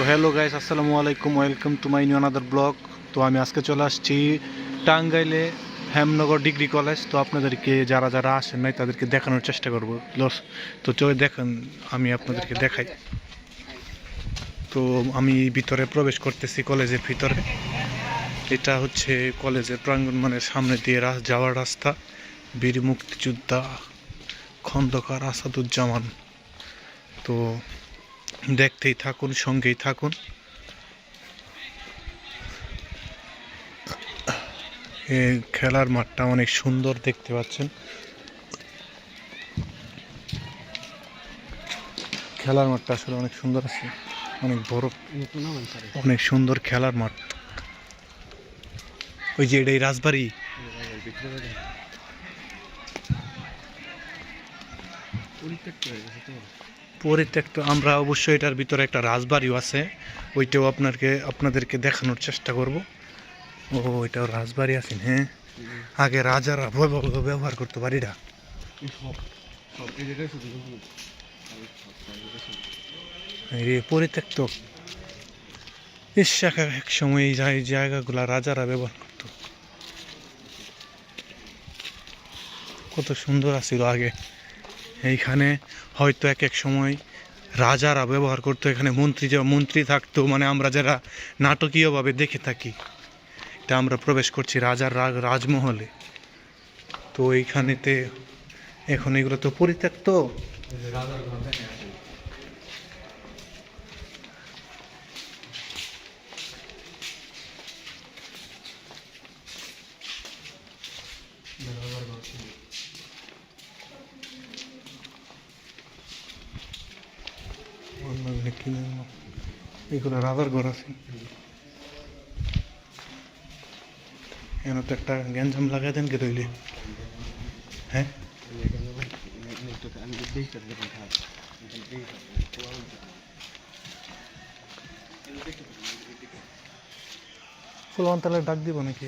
তো hello guys আসসালামু আলাইকুম welcome to my new another blog তো আমি আজকে চলে আসছি টাঙ্গাইলে হেমনগর ডিগ্রি কলেজ। তো আপনাদেরকে যারা যারা আসেন নাই, তাদেরকে দেখানোর চেষ্টা করব। লস তো চলে দেখেন, আমি আপনাদেরকে দেখাই। তো আমি ভিতরে প্রবেশ করতেছি কলেজের ভিতরে। এটা হচ্ছে কলেজের প্রাঙ্গণ মানে সামনে দিয়ে যাওয়ার রাস্তা। বীর মুক্তিযোদ্ধা খন্দকার আসাদুজ্জামান। তো দেখতেই থাকুন, সঙ্গেই থাকুন। খেলার মাঠটা অনেক সুন্দর দেখতে পাচ্ছেন। খেলার মাঠটা আসলে অনেক সুন্দর আছে, অনেক বড়, অনেক সুন্দর খেলার মাঠ। ওই যে এটাই রাজবাড়ি। আমরা অবশ্যই এটার ভিতরে একটা রাজবাড়িও আছে, ওইটাও আপনাকে, আপনাদেরকে দেখানোর চেষ্টা করব। ও ওইটাও রাজবাড়ি আছে হ্যাঁ। আগে রাজারা বৈভব ব্যবহার করতে পারিটা রে পরিত্যক্ত। ইস, এক সময় এই জায়- জায়গাগুলা রাজারা ব্যবহার করতো। কত সুন্দর আছিল আগে। এইখানে হয়তো এক এক সময় রাজারা ব্যবহার করতো, এখানে মন্ত্রী যে, মন্ত্রী থাকতো মানে আমরা যারা নাটকীয়ভাবে দেখে থাকি, এটা আমরা প্রবেশ করছি রাজার রাগ, রাজমহলে। তো এইখানেতে এখন এগুলো তো পরিত্যক্ত। অন্য কি নাম? এগুলো রাজার ঘর আছে এন তো একটা গ্যাঞ্জাম লাগাই দেন কে তৈলি হ্যাঁ ফুলবান তাহলে ডাক দিব নাকি